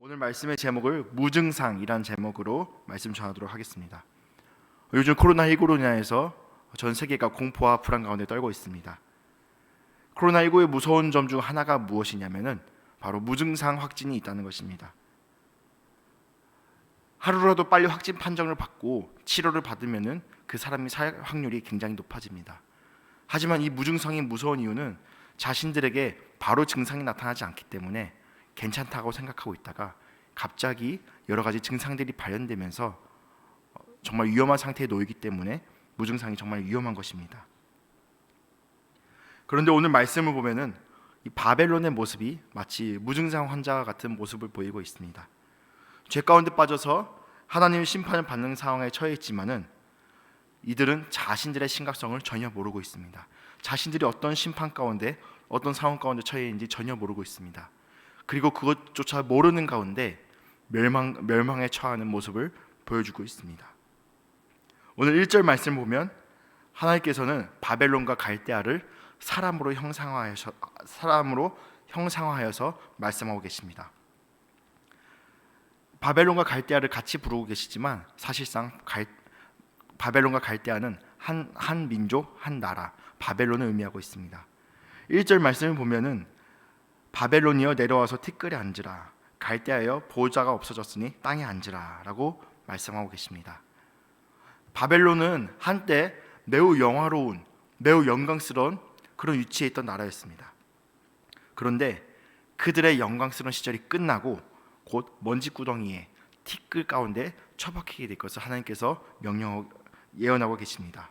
오늘 말씀의 제목을 무증상이란 제목으로 말씀 전하도록 하겠습니다. 요즘 코로나19로 인하여서 전 세계가 공포와 불안 가운데 떨고 있습니다. 코로나19의 무서운 점 중 하나가 무엇이냐면은 바로 무증상 확진이 있다는 것입니다. 하루라도 빨리 확진 판정을 받고 치료를 받으면은 그 사람이 살 확률이 굉장히 높아집니다. 하지만 이 무증상이 무서운 이유는 자신들에게 바로 증상이 나타나지 않기 때문에 괜찮다고 생각하고 있다가 갑자기 여러 가지 증상들이 발현되면서 어, 정말 위험한 상태에 놓이기 때문에 무증상이 정말 위험한 것입니다. 그런데 오늘 말씀을 보면은 이 바벨론의 모습이 마치 무증상 환자 같은 모습을 보이고 있습니다. 죄 가운데 빠져서 하나님의 심판을 받는 상황에 처해 있지만은 이들은 자신들의 심각성을 전혀 모르고 있습니다. 자신들이 어떤 심판 가운데 어떤 상황 가운데 처해 있는지 전혀 모르고 있습니다. 그리고 그것조차 모르는 가운데 멸망 멸망에 처하는 모습을 보여주고 있습니다. 오늘 1절 말씀 보면 하나님께서는 바벨론과 갈대아를 사람으로 형상화하셔 사람으로 형상화하여서 말씀하고 계십니다. 바벨론과 갈대아를 같이 부르고 계시지만 사실상 갈, 바벨론과 갈대아는 한, 한 민족, 한 나라, 바벨론을 의미하고 있습니다. 1절 말씀을 보면은 바벨론이여 내려와서 티끌에 앉으라 갈대하여 보호자가 없어졌으니 땅에 앉으라라고 말씀하고 계십니다. 바벨론은 한때 매우 영화로운 매우 영광스러운 그런 위치에 있던 나라였습니다. 그런데 그들의 영광스러운 시절이 끝나고 곧 먼지 구덩이에 티끌 가운데 처박히게 될 것을 하나님께서 명령 예언하고 계십니다.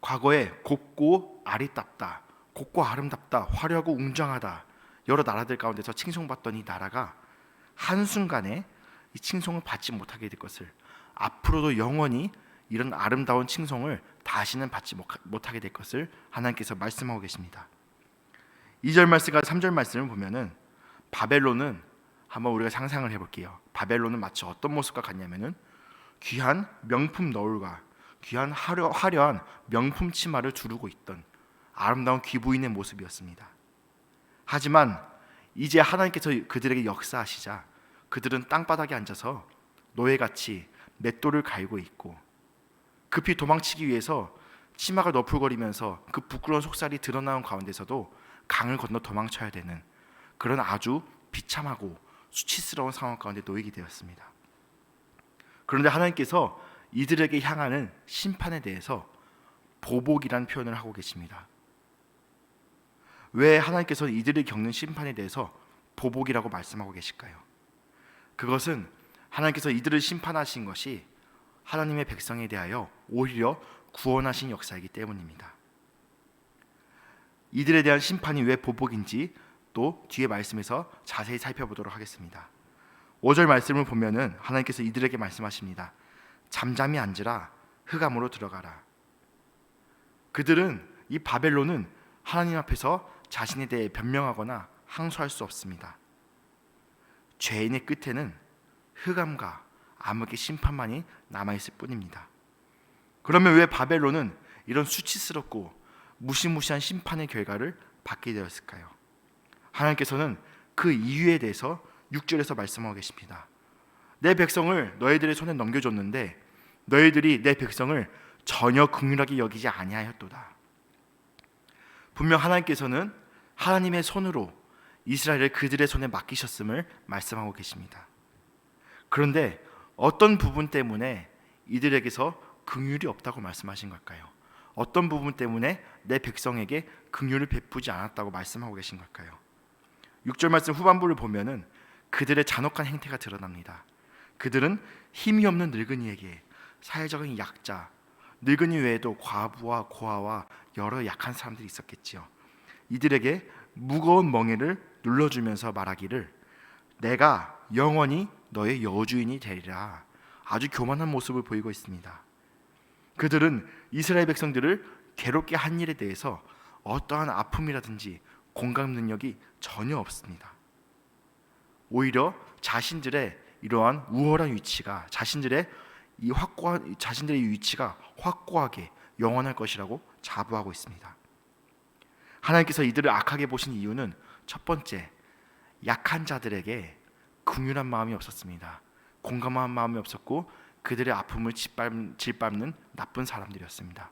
과거에 곱고 아리답다, 곱고 아름답다, 화려하고 웅장하다 여러 나라들 가운데서 칭송받던 이 나라가 한 순간에 이 칭송을 받지 못하게 될 것을 앞으로도 영원히 이런 아름다운 칭송을 다시는 받지 못하게 될 것을 하나님께서 말씀하고 계십니다. 2절 말씀과 3절 말씀을 보면은 바벨론은 한번 우리가 상상을 해 볼게요. 바벨론은 마치 어떤 모습과 같냐면은 귀한 명품 너울과 귀한 화려, 화려한 명품 치마를 두르고 있던 아름다운 귀부인의 모습이었습니다. 하지만 이제 하나님께서 그들에게 역사하시자 그들은 땅바닥에 앉아서 노예같이 맷돌을 갈고 있고 급히 도망치기 위해서 치마가 너풀거리면서 그 부끄러운 속살이 드러나는 가운데서도 강을 건너 도망쳐야 되는 그런 아주 비참하고 수치스러운 상황 가운데 놓이게 되었습니다. 그런데 하나님께서 이들에게 향하는 심판에 대해서 보복이라는 표현을 하고 계십니다. 왜 하나님께서 이들이 겪는 심판에 대해서 보복이라고 말씀하고 계실까요? 그것은 하나님께서 이들을 심판하신 것이 하나님의 백성에 대하여 오히려 구원하신 역사이기 때문입니다. 이들에 대한 심판이 왜 보복인지 또 뒤에 말씀에서 자세히 살펴보도록 하겠습니다. 5절 말씀을 보면은 하나님께서 이들에게 말씀하십니다. 잠잠히 앉으라 흑암으로 들어가라. 그들은 이 바벨론은 하나님 앞에서 자신에 대해 변명하거나 항소할 수 없습니다. 죄인의 끝에는 흑암과 암흑의 심판만이 남아 있을 뿐입니다. 그러면 왜 바벨론은 이런 수치스럽고 무시무시한 심판의 결과를 받게 되었을까요? 하나님께서는 그 이유에 대해서 6절에서 말씀하고 계십니다. 내 백성을 너희들의 손에 넘겨줬는데 너희들이 내 백성을 전혀 긍휼하게 여기지 아니하였도다. 분명 하나님께서는 하나님의 손으로 이스라엘을 그들의 손에 맡기셨음을 말씀하고 계십니다. 그런데 어떤 부분 때문에 이들에게서 긍휼이 없다고 말씀하신 걸까요? 어떤 부분 때문에 내 백성에게 긍휼을 베푸지 않았다고 말씀하고 계신 걸까요? 6절 말씀 후반부를 보면은 그들의 잔혹한 행태가 드러납니다. 그들은 힘이 없는 늙은이에게 사회적인 약자, 늙은이 외에도 과부와 고아와 여러 약한 사람들이 있었겠지요. 이들에게 무거운 멍에를 눌러주면서 말하기를 내가 영원히 너의 여주인이 되리라. 아주 교만한 모습을 보이고 있습니다. 그들은 이스라엘 백성들을 괴롭게 한 일에 대해서 어떠한 아픔이라든지 공감 능력이 전혀 없습니다. 오히려 자신들의 이러한 우월한 위치가 자신들의 이 확고한 자신들의 위치가 확고하게 영원할 것이라고 자부하고 있습니다. 하나님께서 이들을 악하게 보신 이유는 첫 번째 약한 자들에게 긍휼한 마음이 없었습니다. 공감한 마음이 없었고 그들의 아픔을 짓밟, 짓밟 는 나쁜 사람들이었습니다.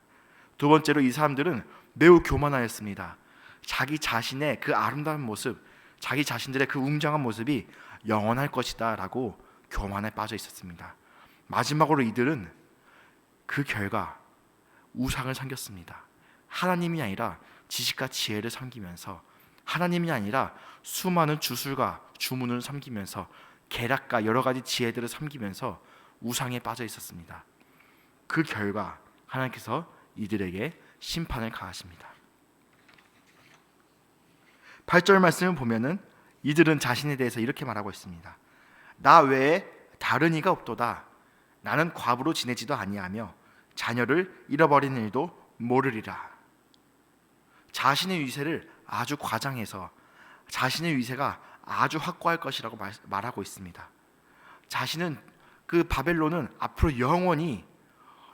두 번째로 이 사람들은 매우 교만하였습니다. 자기 자신의 그 아름다운 모습, 자기 자신들의 그 웅장한 모습이 영원할 것이다라고 교만에 빠져 있었습니다. 마지막으로 이들은 그 결과 우상을 섬겼습니다. 하나님이 아니라 지식과 지혜를 섬기면서 하나님이 아니라 수많은 주술과 주문을 섬기면서 계략과 여러 가지 지혜들을 섬기면서 우상에 빠져 있었습니다. 그 결과 하나님께서 이들에게 심판을 가하십니다. 8절 말씀을 보면은 이들은 자신에 대해서 이렇게 말하고 있습니다. 나 외에 다른 이가 없도다. 나는 과부로 지내지도 아니하며 자녀를 잃어버리는 일도 모르리라. 자신의 위세를 아주 과장해서 자신의 위세가 아주 확고할 것이라고 말, 말하고 있습니다. 자신은 그 바벨론은 앞으로 영원히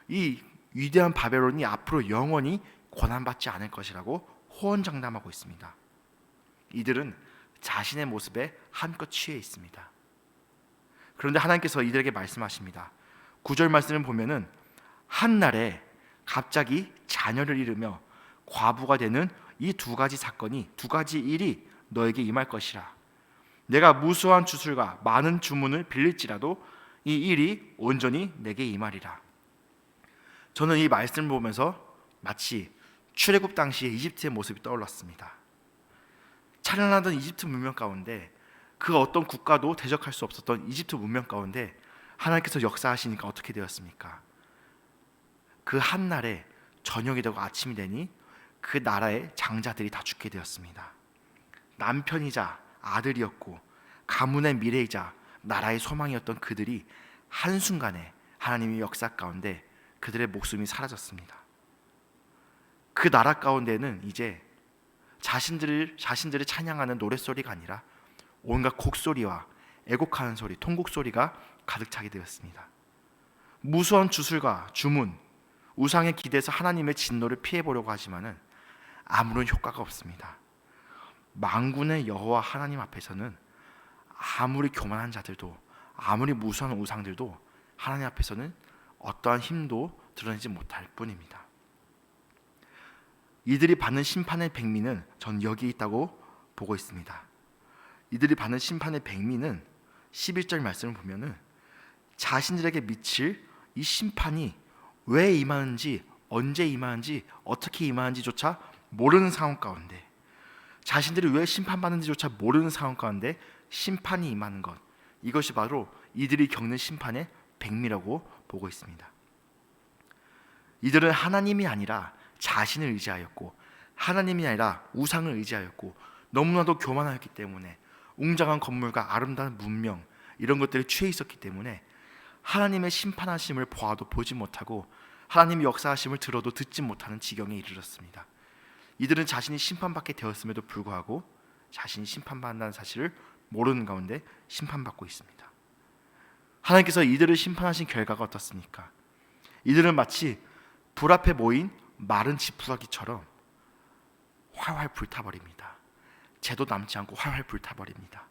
이 위대한 바벨론이 앞으로 영원히 고난받지 않을 것이라고 호언장담하고 있습니다. 이들은 자신의 모습에 한껏 취해 있습니다. 그런데 하나님께서 이들에게 말씀하십니다. 구절 말씀을 보면은 한 날에 갑자기 자녀를 잃으며 과부가 되는 이 두 가지 사건이 두 가지 일이 너에게 임할 것이라. 내가 무수한 주술과 많은 주문을 빌릴지라도 이 일이 온전히 내게 임하리라. 저는 이 말씀을 보면서 마치 출애굽 당시의 이집트의 모습이 떠올랐습니다. 찬란하던 이집트 문명 가운데 그 어떤 국가도 대적할 수 없었던 이집트 문명 가운데 하나님께서 역사하시니까 어떻게 되었습니까? 그 한 날에 저녁이 되고 아침이 되니 그 나라의 장자들이 다 죽게 되었습니다. 남편이자 아들이었고 가문의 미래이자 나라의 소망이었던 그들이 한순간에 하나님의 역사 가운데 그들의 목숨이 사라졌습니다. 그 나라 가운데는 이제 자신들을 자신들을 찬양하는 노랫소리가 아니라 온갖 곡소리와 애곡하는 소리, 통곡 소리가 가득 차게 되었습니다. 무수한 주술과 주문, 우상에 기대서 하나님의 진노를 피해 보려고 하지만은 아무런 효과가 없습니다. 망군의 여호와 하나님 앞에서는 아무리 교만한 자들도 아무리 무수한 우상들도 하나님 앞에서는 어떠한 힘도 드러내지 못할 뿐입니다. 이들이 받는 심판의 백미는 전 여기 있다고 보고 있습니다. 이들이 받는 심판의 백미는 11절 말씀을 보면은 자신들에게 미칠 이 심판이 왜 임하는지 언제 임하는지 어떻게 임하는지조차 모르는 상황 가운데 자신들이 왜 심판받는지조차 모르는 상황 가운데 심판이 임하는 것 이것이 바로 이들이 겪는 심판의 백미라고 보고 있습니다. 이들은 하나님이 아니라 자신을 의지하였고 하나님이 아니라 우상을 의지하였고 너무나도 교만하였기 때문에 웅장한 건물과 아름다운 문명 이런 것들에 취해 있었기 때문에 하나님의 심판하심을 보아도 보지 못하고 하나님의 역사하심을 들어도 듣지 못하는 지경에 이르렀습니다. 이들은 자신이 심판받게 되었음에도 불구하고 자신이 심판받는다는 사실을 모르는 가운데 심판받고 있습니다. 하나님께서 이들을 심판하신 결과가 어떻습니까? 이들은 마치 불 앞에 모인 마른 지푸라기처럼 활활 불타버립니다. 죄도 남지 않고 활활 불타버립니다.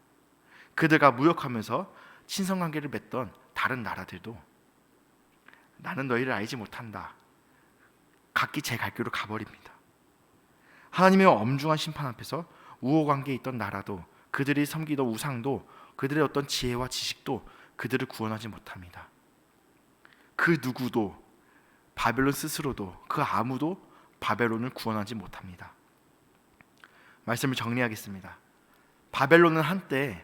그들과 무역하면서 친선 관계를 맺던 다른 나라들도 나는 너희를 알지 못한다. 각기 제 갈 길로 가버립니다. 하나님의 엄중한 심판 앞에서 우호 관계에 있던 나라도 그들이 섬기던 우상도 그들의 어떤 지혜와 지식도 그들을 구원하지 못합니다. 그 누구도 바벨론 스스로도 그 아무도 바벨론을 구원하지 못합니다. 말씀을 정리하겠습니다. 바벨론은 한때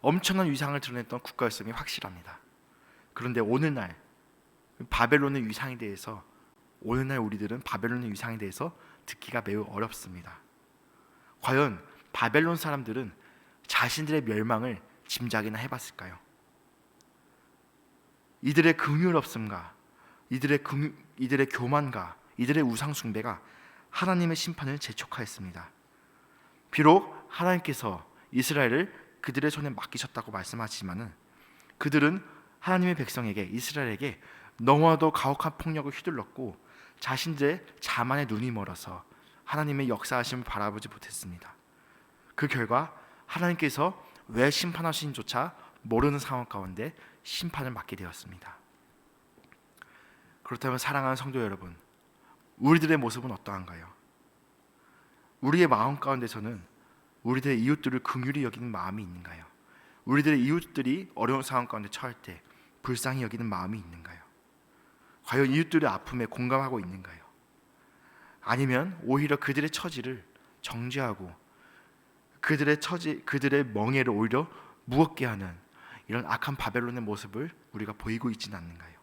엄청난 위상을 드러냈던 국가였음이 확실합니다. 그런데 오늘날 바벨론의 위상에 대해서 오늘날 우리들은 바벨론의 위상에 대해서 듣기가 매우 어렵습니다. 과연 바벨론 사람들은 자신들의 멸망을 짐작이나 해봤을까요? 이들의 긍휼 없음과 이들의 금, 이들의 교만과 이들의 우상 숭배가 하나님의 심판을 재촉하였습니다. 비록 하나님께서 이스라엘을 그들의 손에 맡기셨다고 말씀하시지만은 그들은 하나님의 백성에게 이스라엘에게 너무나도 가혹한 폭력을 휘둘렀고 자신들의 자만의 눈이 멀어서 하나님의 역사하심을 바라보지 못했습니다. 그 결과 하나님께서 왜 심판하신조차 모르는 상황 가운데 심판을 받게 되었습니다. 그렇다면 사랑하는 성도 여러분, 우리들의 모습은 어떠한가요? 우리의 마음 가운데서는 우리들의 이웃들을 긍휼히 여기는 마음이 있는가요? 우리들의 이웃들이 어려운 상황 가운데 처할 때 불쌍히 여기는 마음이 있는가요? 과연 이웃들의 아픔에 공감하고 있는가요? 아니면 오히려 그들의 처지를 정죄하고 그들의 처지 그들의 멍해를 오히려 무겁게 하는 이런 악한 바벨론의 모습을 우리가 보이고 있지는 않는가요?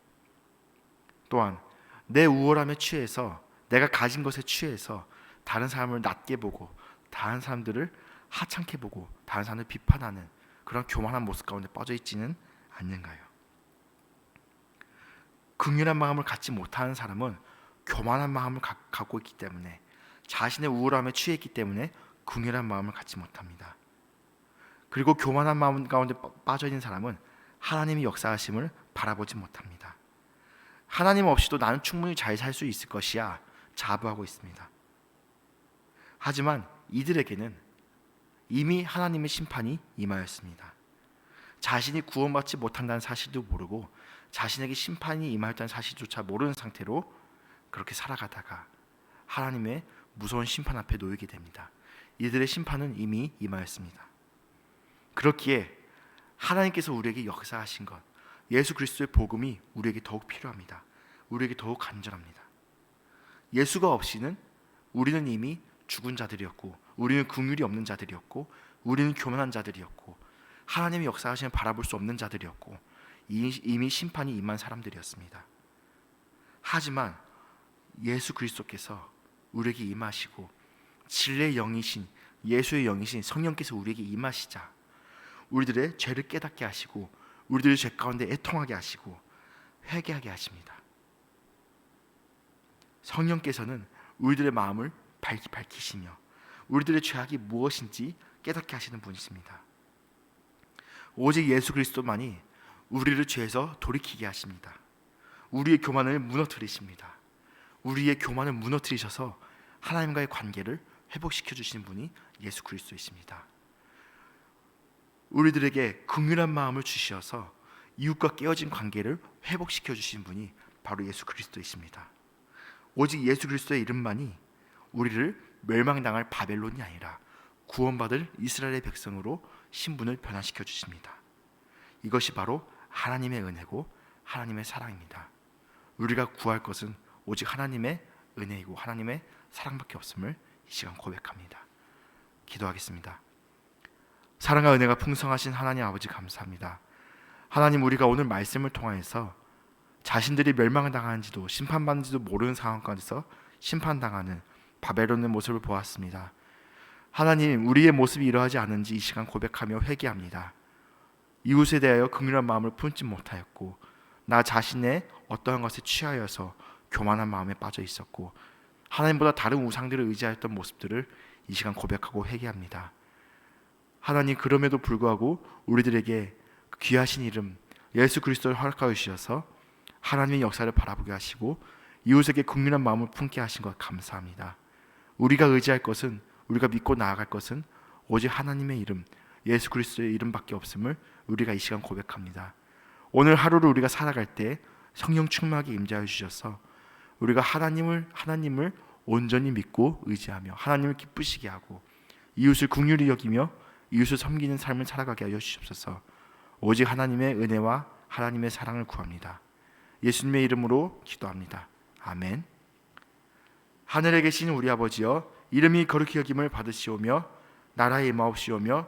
또한 내 우월함에 취해서 내가 가진 것에 취해서 다른 사람을 낮게 보고 다른 사람들을 하찮게 보고 다른 사람을 비판하는 그런 교만한 모습 가운데 빠져 있지는 않는가요? 긍휼한 마음을 갖지 못하는 사람은 교만한 마음을 가, 갖고 있기 때문에 자신의 우월함에 취했기 때문에 긍휼한 마음을 갖지 못합니다. 그리고 교만한 마음 가운데 빠- 빠져 있는 사람은 하나님의 역사하심을 바라보지 못합니다. 하나님 없이도 나는 충분히 잘 살 수 있을 것이야 자부하고 있습니다. 하지만 이들에게는 이미 하나님의 심판이 임하였습니다. 자신이 구원받지 못한다는 사실도 모르고 자신에게 심판이 임하였다는 사실조차 모르는 상태로 그렇게 살아가다가 하나님의 무서운 심판 앞에 놓이게 됩니다. 이들의 심판은 이미 임하였습니다. 그렇기에 하나님께서 우리에게 역사하신 것, 예수 그리스도의 복음이 우리에게 더욱 필요합니다. 우리에게 더욱 간절합니다. 예수가 없이는 우리는 이미 죽은 자들이었고, 우리는 긍휼이 없는 자들이었고, 우리는 교만한 자들이었고, 하나님의 역사하심을 바라볼 수 없는 자들이었고, 이- 이미 심판이 임한 사람들이었습니다. 하지만 예수 그리스도께서 우리에게 임하시고 진리의 영이신 예수의 영이신 성령께서 우리에게 임하시자 우리들의 죄를 깨닫게 하시고 우리들의 죄 가운데 애통하게 하시고 회개하게 하십니다. 성령께서는 우리들의 마음을 밝, 밝히시며 우리들의 죄악이 무엇인지 깨닫게 하시는 분이십니다. 오직 예수 그리스도만이 우리를 죄에서 돌이키게 하십니다. 우리의 교만을 무너뜨리십니다. 우리의 교만을 무너뜨리셔서 하나님과의 관계를 회복시켜 주시는 분이 예수 그리스도이십니다. 우리들에게 긍휼한 마음을 주시어서 이웃과 깨어진 관계를 회복시켜 주신 분이 바로 예수 그리스도이십니다. 오직 예수 그리스도의 이름만이 우리를 멸망당할 바벨론이 아니라 구원받을 이스라엘의 백성으로 신분을 변화시켜 주십니다. 이것이 바로 하나님의 은혜고 하나님의 사랑입니다. 우리가 구할 것은 오직 하나님의 은혜이고 하나님의 사랑밖에 없음을 이 시간 고백합니다. 기도하겠습니다. 사랑과 은혜가 풍성하신 하나님 아버지 감사합니다. 하나님 우리가 오늘 말씀을 통하여서 자신들이 멸망당하는지도 심판받는지도 모르는 상황 가운데서 심판당하는 바벨론의 모습을 보았습니다. 하나님 우리의 모습이 이러하지 않은지 이 시간 고백하며 회개합니다. 이웃에 대하여 긍휼한 마음을 품지 못하였고 나 자신의 어떠한 것에 취하여서 교만한 마음에 빠져 있었고 하나님보다 다른 우상들을 의지하였던 모습들을 이 시간 고백하고 회개합니다. 하나님 그럼에도 불구하고 우리들에게 귀하신 이름 예수 그리스도를 허락하여 주셔서 하나님의 역사를 바라보게 하시고 이웃에게 국민한 마음을 품게 하신 것 감사합니다. 우리가 의지할 것은 우리가 믿고 나아갈 것은 오직 하나님의 이름 예수 그리스도의 이름밖에 없음을 우리가 이 시간 고백합니다. 오늘 하루를 우리가 살아갈 때 성령 충만하게 임재하여 주셔서 우리가 하나님을 하나님을 온전히 믿고 의지하며 하나님을 기쁘시게 하고 이웃을 긍휼히 여기며 이웃을 섬기는 삶을 살아가게 하여 주시옵소서. 오직 하나님의 은혜와 하나님의 사랑을 구합니다. 예수님의 이름으로 기도합니다. 아멘. 하늘에 계신 우리 아버지여 이름이 거룩히 여김을 받으시오며 나라의 임하옵시오며